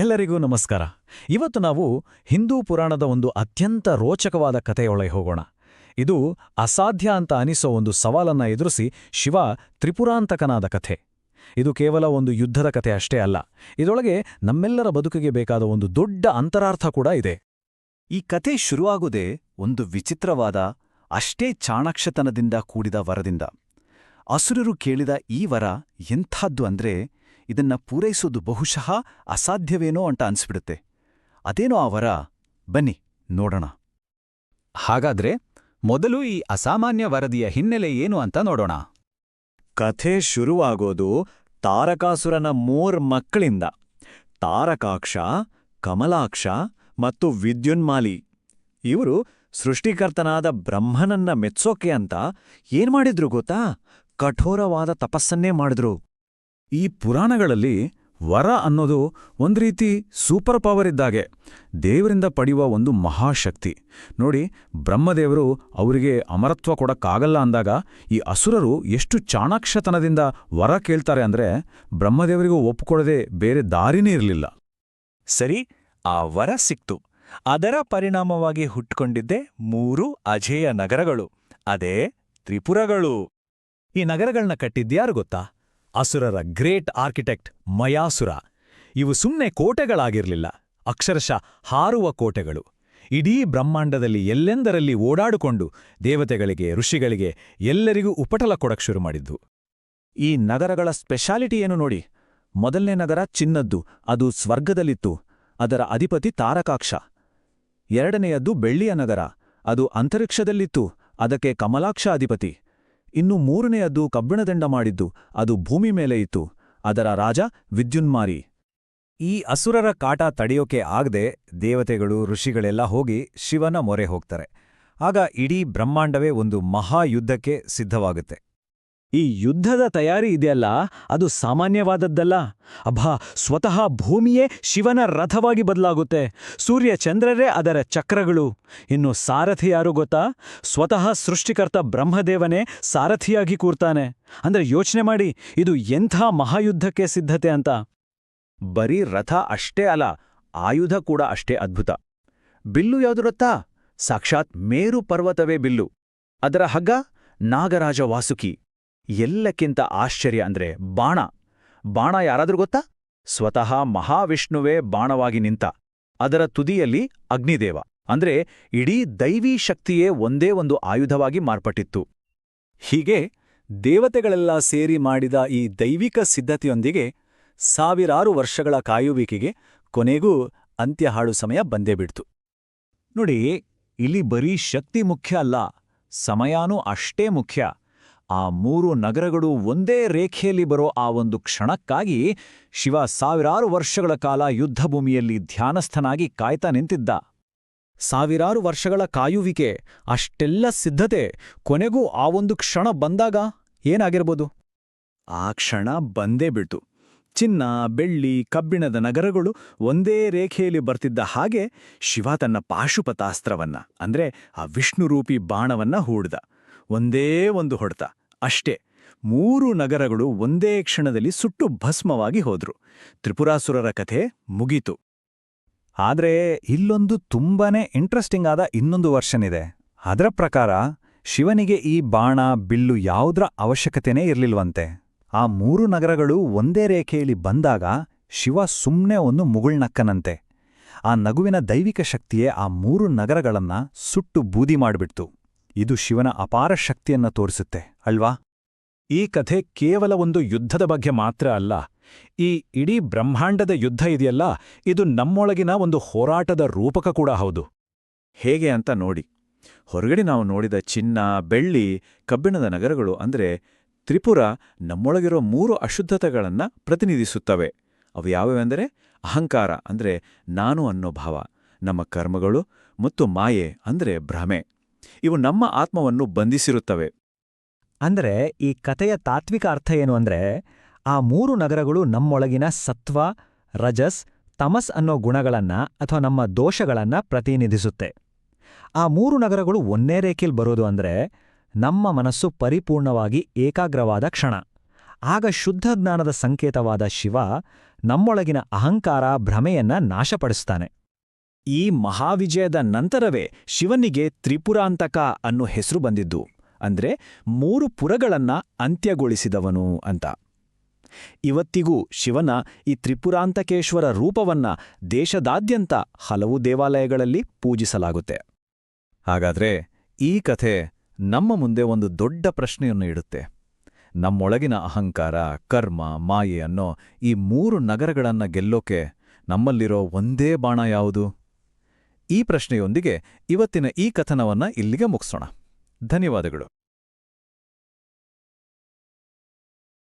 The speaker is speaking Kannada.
ಎಲ್ಲರಿಗೂ ನಮಸ್ಕಾರ. ಇವತ್ತು ನಾವು ಹಿಂದೂ ಪುರಾಣದ ಒಂದು ಅತ್ಯಂತ ರೋಚಕವಾದ ಕಥೆಯೊಳಗೆ ಹೋಗೋಣ. ಇದು ಅಸಾಧ್ಯ ಅಂತ ಅನಿಸೋ ಒಂದು ಸವಾಲನ್ನ ಎದುರಿಸಿ ಶಿವ ತ್ರಿಪುರಾಂತಕನಾದ ಕಥೆ. ಇದು ಕೇವಲ ಒಂದು ಯುದ್ಧದ ಕಥೆ ಅಷ್ಟೇ ಅಲ್ಲ, ಇದೊಳಗೆ ನಮ್ಮೆಲ್ಲರ ಬದುಕಿಗೆ ಬೇಕಾದ ಒಂದು ದೊಡ್ಡ ಅಂತರಾರ್ಥ ಕೂಡ ಇದೆ. ಈ ಕಥೆ ಶುರುವಾಗುವುದೇ ಒಂದು ವಿಚಿತ್ರವಾದ, ಅಷ್ಟೇ ಚಾಣಾಕ್ಷತನದಿಂದ ಕೂಡಿದ ವರದಿಂದ. ಅಸುರರು ಕೇಳಿದ ಈ ವರ ಎಂಥದ್ದು ಅಂದ್ರೆ ಇದನ್ನ ಪೂರೈಸೋದು ಬಹುಶಃ ಅಸಾಧ್ಯವೇನೋ ಅಂತ ಅನ್ಸ್ಬಿಡುತ್ತೆ. ಅದೇನೋ ಆ ವರ? ಬನ್ನಿ, ನೋಡೋಣ. ಹಾಗಾದ್ರೆ ಮೊದಲು ಈ ಅಸಾಮಾನ್ಯ ವರದಿಯ ಹಿನ್ನೆಲೆ ಏನು ಅಂತ ನೋಡೋಣ. ಕಥೆ ಶುರುವಾಗೋದು ತಾರಕಾಸುರನ ಮೂರ್ ಮಕ್ಕಳಿಂದ. ತಾರಕಾಕ್ಷ, ಕಮಲಾಕ್ಷ ಮತ್ತು ವಿದ್ಯುನ್ಮಾಲಿ. ಇವರು ಸೃಷ್ಟಿಕರ್ತನಾದ ಬ್ರಹ್ಮನನ್ನ ಮೆಚ್ಚೋಕೆ ಅಂತ ಏನ್ಮಾಡಿದ್ರು ಗೊತ್ತಾ? ಕಠೋರವಾದ ತಪಸ್ಸನ್ನೇ ಮಾಡಿದ್ರು. ಈ ಪುರಾಣಗಳಲ್ಲಿ ವರ ಅನ್ನೋದು ಒಂದು ರೀತಿ ಸೂಪರ್ ಪವರ್ ಇದ್ದಾಗೆ. ದೇವರಿಂದ ಪಡೆಯುವ ಒಂದು ಮಹಾಶಕ್ತಿ. ನೋಡಿ, ಬ್ರಹ್ಮದೇವರು ಅವರಿಗೆ ಅಮರತ್ವ ಕೊಡಕ್ಕಾಗಲ್ಲ ಅಂದಾಗ ಈ ಅಸುರರು ಎಷ್ಟು ಚಾಣಾಕ್ಷತನದಿಂದ ವರ ಕೇಳ್ತಾರೆ ಅಂದ್ರೆ ಬ್ರಹ್ಮದೇವರಿಗೂ ಒಪ್ಪಿಕೊಡದೆ ಬೇರೆ ದಾರಿನೇ ಇರಲಿಲ್ಲ. ಸರಿ, ಆ ವರ ಸಿಕ್ತು. ಅದರ ಪರಿಣಾಮವಾಗಿ ಹುಟ್ಕೊಂಡಿದ್ದೆ ಮೂರು ಅಜೇಯ ನಗರಗಳು. ಅದೇ ತ್ರಿಪುರಗಳು. ಈ ನಗರಗಳನ್ನ ಕಟ್ಟಿದ್ಯಾರು ಗೊತ್ತಾ? ಅಸುರರ ಗ್ರೇಟ್ ಆರ್ಕಿಟೆಕ್ಟ್ ಮಯಾಸುರ. ಇವು ಸುಮ್ಮನೆ ಕೋಟೆಗಳಾಗಿರಲಿಲ್ಲ, ಅಕ್ಷರಶಃ ಹಾರುವ ಕೋಟೆಗಳು. ಇಡೀ ಬ್ರಹ್ಮಾಂಡದಲ್ಲಿ ಎಲ್ಲೆಂದರಲ್ಲಿ ಓಡಾಡಿಕೊಂಡು ದೇವತೆಗಳಿಗೆ, ಋಷಿಗಳಿಗೆ ಎಲ್ಲರಿಗೂ ಉಪಟಲ ಕೊಡಕ್ ಶುರು ಮಾಡಿದ್ದು. ಈ ನಗರಗಳ ಸ್ಪೆಷಾಲಿಟಿ ಏನು ನೋಡಿ? ಮೊದಲನೇ ನಗರ ಚಿನ್ನದ್ದು, ಅದು ಸ್ವರ್ಗದಲ್ಲಿತ್ತು, ಅದರ ಅಧಿಪತಿ ತಾರಕಾಕ್ಷ. ಎರಡನೆಯದ್ದು ಬೆಳ್ಳಿಯ ನಗರ, ಅದು ಅಂತರಿಕ್ಷದಲ್ಲಿತ್ತು, ಅದಕ್ಕೆ ಕಮಲಾಕ್ಷ ಅಧಿಪತಿ ಇನ್ನು ಮೂರನೆಯದ್ದು ಕಬ್ಬಿಣದಂಡ ಮಾಡಿದ್ದು, ಅದು ಭೂಮಿ ಮೇಲೆ ಇತ್ತು. ಅದರ ರಾಜ ವಿದ್ಯುನ್ಮಾರಿ. ಈ ಅಸುರರ ಕಾಟ ತಡೆಯೋಕೆ ಆಗದೆ ದೇವತೆಗಳು, ಋಷಿಗಳೆಲ್ಲ ಹೋಗಿ ಶಿವನ ಮೊರೆ ಹೋಗ್ತಾರೆ. ಆಗ ಇಡೀ ಬ್ರಹ್ಮಾಂಡವೇ ಒಂದು ಮಹಾಯುದ್ಧಕ್ಕೆ ಸಿದ್ಧವಾಗುತ್ತೆ. ಈ ಯುದ್ಧದ ತಯಾರಿ ಇದೆಯಲ್ಲ? ಅದು ಸಾಮಾನ್ಯವಾದದ್ದಲ್ಲ. ಅಭಾ, ಸ್ವತಃ ಭೂಮಿಯೇ ಶಿವನ ರಥವಾಗಿ ಬದಲಾಗುತ್ತೆ. ಸೂರ್ಯ ಚಂದ್ರರೇ ಅದರ ಚಕ್ರಗಳು. ಇನ್ನು ಸಾರಥಿ ಯಾರು ಗೊತ್ತಾ? ಸ್ವತಃ ಸೃಷ್ಟಿಕರ್ತ ಬ್ರಹ್ಮದೇವನೇ ಸಾರಥಿಯಾಗಿ ಕೂರ್ತಾನೆ. ಅಂದ್ರೆ ಯೋಚನೆ ಮಾಡಿ, ಇದು ಎಂಥ ಮಹಾಯುದ್ಧಕ್ಕೆ ಸಿದ್ಧತೆ ಅಂತ. ಬರೀ ರಥ ಅಷ್ಟೇ ಅಲ್ಲ, ಆಯುಧ ಕೂಡ ಅಷ್ಟೇ ಅದ್ಭುತ. ಬಿಲ್ಲು ಯಾವುದು ರಥಾ ಸಾಕ್ಷಾತ್ ಮೇರು ಪರ್ವತವೇ ಬಿಲ್ಲು. ಅದರ ಹಗ್ಗ ನಾಗರಾಜ ವಾಸುಕಿ. ಎಲ್ಲಕ್ಕಿಂತ ಆಶ್ಚರ್ಯ ಅಂದ್ರೆ ಬಾಣ. ಬಾಣ ಯಾರಾದ್ರೂ ಗೊತ್ತಾ? ಸ್ವತಃ ಮಹಾವಿಷ್ಣುವೇ ಬಾಣವಾಗಿ ನಿಂತ. ಅದರ ತುದಿಯಲ್ಲಿ ಅಗ್ನಿದೇವ. ಅಂದ್ರೆ ಇಡೀ ದೈವೀ ಶಕ್ತಿಯೇ ಒಂದೇ ಒಂದು ಆಯುಧವಾಗಿ ಮಾರ್ಪಟ್ಟಿತ್ತು. ಹೀಗೆ ದೇವತೆಗಳೆಲ್ಲ ಸೇರಿ ಮಾಡಿದ ಈ ದೈವಿಕ ಸಿದ್ಧತೆಯೊಂದಿಗೆ ಸಾವಿರಾರು ವರ್ಷಗಳ ಕಾಯುವಿಕೆಗೆ ಕೊನೆಗೂ ಅಂತ್ಯ ಹಾಡು ಸಮಯ ಬಂದೇ ಬಿಡ್ತು. ನೋಡಿ, ಇಲ್ಲಿ ಬರೀ ಶಕ್ತಿ ಮುಖ್ಯ ಅಲ್ಲ, ಸಮಯಾನೂ ಅಷ್ಟೇ ಮುಖ್ಯ. ಆ ಮೂರು ನಗರಗಳು ಒಂದೇ ರೇಖೆಯಲ್ಲಿ ಬರೋ ಆ ಒಂದು ಕ್ಷಣಕ್ಕಾಗಿ ಶಿವ ಸಾವಿರಾರು ವರ್ಷಗಳ ಕಾಲ ಯುದ್ಧಭೂಮಿಯಲ್ಲಿ ಧ್ಯಾನಸ್ಥನಾಗಿ ಕಾಯ್ತಾ ನಿಂತಿದ್ದ. ಸಾವಿರಾರು ವರ್ಷಗಳ ಕಾಯುವಿಕೆ, ಅಷ್ಟೆಲ್ಲ ಸಿದ್ಧತೆ ಕೊನೆಗೂ ಆ ಒಂದು ಕ್ಷಣ ಬಂದಾಗ ಏನಾಗಿರ್ಬೋದು? ಆ ಕ್ಷಣ ಬಂದೇ ಬಿಡ್ತು. ಚಿನ್ನ, ಬೆಳ್ಳಿ, ಕಬ್ಬಿಣದ ನಗರಗಳು ಒಂದೇ ರೇಖೆಯಲ್ಲಿ ಬರ್ತಿದ್ದ ಹಾಗೆ ಶಿವ ತನ್ನ ಪಾಶುಪತಾಸ್ತ್ರವನ್ನ, ಅಂದ್ರೆ ಆ ವಿಷ್ಣುರೂಪಿ ಬಾಣವನ್ನ ಹೂಡ್ದ. ಒಂದೇ ಒಂದು ಹೊಡೆತ. ಅಷ್ಟೇ, ಮೂರು ನಗರಗಳು ಒಂದೇ ಕ್ಷಣದಲ್ಲಿ ಸುಟ್ಟು ಭಸ್ಮವಾಗಿ ಹೋದ್ರು. ತ್ರಿಪುರಾಸುರರ ಕಥೆ ಮುಗೀತು. ಆದ್ರೆ, ಇಲ್ಲೊಂದು ತುಂಬಾನೇ ಇಂಟ್ರೆಸ್ಟಿಂಗ್ ಆದ ಇನ್ನೊಂದು ವರ್ಷನ್ ಇದೆ. ಅದರ ಪ್ರಕಾರ, ಶಿವನಿಗೆ ಈ ಬಾಣ, ಬಿಲ್ಲು ಯಾವುದರ ಅವಶ್ಯಕತೆನೇ ಇರಲಿಲ್ವಂತೆ. ಆ ಮೂರು ನಗರಗಳು ಒಂದೇ ರೇಖೆಯಲ್ಲಿ ಬಂದಾಗ, ಶಿವ ಸುಮ್ನೆ ಒಂದು ಮುಗುಳ್ನಕ್ಕನಂತೆ. ಆ ನಗುವಿನ ದೈವಿಕ ಶಕ್ತಿಯೇ ಆ ಮೂರು ನಗರಗಳನ್ನ ಸುಟ್ಟು ಬೂದಿ ಮಾಡಿಬಿಡ್ತು. ಇದು ಶಿವನ ಅಪಾರ ಶಕ್ತಿಯನ್ನ ತೋರಿಸುತ್ತೆ, ಅಲ್ವಾ? ಈ ಕಥೆ ಕೇವಲ ಒಂದು ಯುದ್ಧದ ಬಗ್ಗೆ ಮಾತ್ರ ಅಲ್ಲ, ಈ ಇಡೀ ಬ್ರಹ್ಮಾಂಡದ ಯುದ್ಧ ಇದೆಯಲ್ಲ, ಇದು ನಮ್ಮೊಳಗಿನ ಒಂದು ಹೋರಾಟದ ರೂಪಕ ಕೂಡ ಹೌದು. ಹೇಗೆ ಅಂತ ನೋಡಿ, ಹೊರಗಡೆ ನಾವು ನೋಡಿದ ಚಿನ್ನ, ಬೆಳ್ಳಿ, ಕಬ್ಬಿಣದ ನಗರಗಳು ಅಂದ್ರೆ ತ್ರಿಪುರ ನಮ್ಮೊಳಗಿರೋ ಮೂರು ಅಶುದ್ಧತೆಗಳನ್ನ ಪ್ರತಿನಿಧಿಸುತ್ತವೆ. ಅವು ಯಾವ್ಯಾವೆಂದರೆ ಅಹಂಕಾರ ಅಂದ್ರೆ ನಾನು ಅನ್ನೋ ಭಾವ, ನಮ್ಮ ಕರ್ಮಗಳು ಮತ್ತು ಮಾಯೆ ಅಂದ್ರೆ ಭ್ರಮೆ. ಇವು ನಮ್ಮ ಆತ್ಮವನ್ನು ಬಂಧಿಸಿರುತ್ತವೆ. ಅಂದರೆ ಈ ಕಥೆಯ ತಾತ್ವಿಕ ಅರ್ಥ ಏನು ಅಂದ್ರೆ, ಆ ಮೂರು ನಗರಗಳು ನಮ್ಮೊಳಗಿನ ಸತ್ವ, ರಜಸ್, ತಮಸ್ ಅನ್ನೋ ಗುಣಗಳನ್ನ ಅಥವಾ ನಮ್ಮ ದೋಷಗಳನ್ನ ಪ್ರತಿನಿಧಿಸುತ್ತೆ. ಆ ಮೂರು ನಗರಗಳು ಒಂದೇ ರೇಖೆಲ್ ಬರೋದು ಅಂದ್ರೆ, ನಮ್ಮ ಮನಸ್ಸು ಪರಿಪೂರ್ಣವಾಗಿ ಏಕಾಗ್ರವಾದ ಕ್ಷಣ. ಆಗ ಶುದ್ಧ ಜ್ಞಾನದ ಸಂಕೇತವಾದ ಶಿವ ನಮ್ಮೊಳಗಿನ ಅಹಂಕಾರ ಭ್ರಮೆಯನ್ನ ನಾಶಪಡಿಸ್ತಾನೆ. ಈ ಮಹಾವಿಜಯದ ನಂತರವೇ ಶಿವನಿಗೆ ತ್ರಿಪುರಾಂತಕ ಅನ್ನೋ ಹೆಸರು ಬಂದಿದ್ದು. ಅಂದ್ರೆ ಮೂರು ಪುರಗಳನ್ನ ಅಂತ್ಯಗೊಳಿಸಿದವನು ಅಂತ. ಇವತ್ತಿಗೂ ಶಿವನ ಈ ತ್ರಿಪುರಾಂತಕೇಶ್ವರ ರೂಪವನ್ನ ದೇಶದಾದ್ಯಂತ ಹಲವು ದೇವಾಲಯಗಳಲ್ಲಿ ಪೂಜಿಸಲಾಗುತ್ತೆ. ಹಾಗಾದ್ರೆ ಈ ಕಥೆ ನಮ್ಮ ಮುಂದೆ ಒಂದು ದೊಡ್ಡ ಪ್ರಶ್ನೆಯನ್ನು ಇಡುತ್ತೆ. ನಮ್ಮೊಳಗಿನ ಅಹಂಕಾರ, ಕರ್ಮ, ಮಾಯೆ ಅನ್ನೋ ಈ ಮೂರು ನಗರಗಳನ್ನ ಗೆಲ್ಲೋಕೆ ನಮ್ಮಲ್ಲಿರೋ ಒಂದೇ ಬಾಣ ಯಾವುದು? ಈ ಪ್ರಶ್ನೆಯೊಂದಿಗೆ ಇವತ್ತಿನ ಈ ಕಥನವನ್ನ ಇಲ್ಲಿಗೆ ಮುಗಿಸೋಣ. ಧನ್ಯವಾದಗಳು.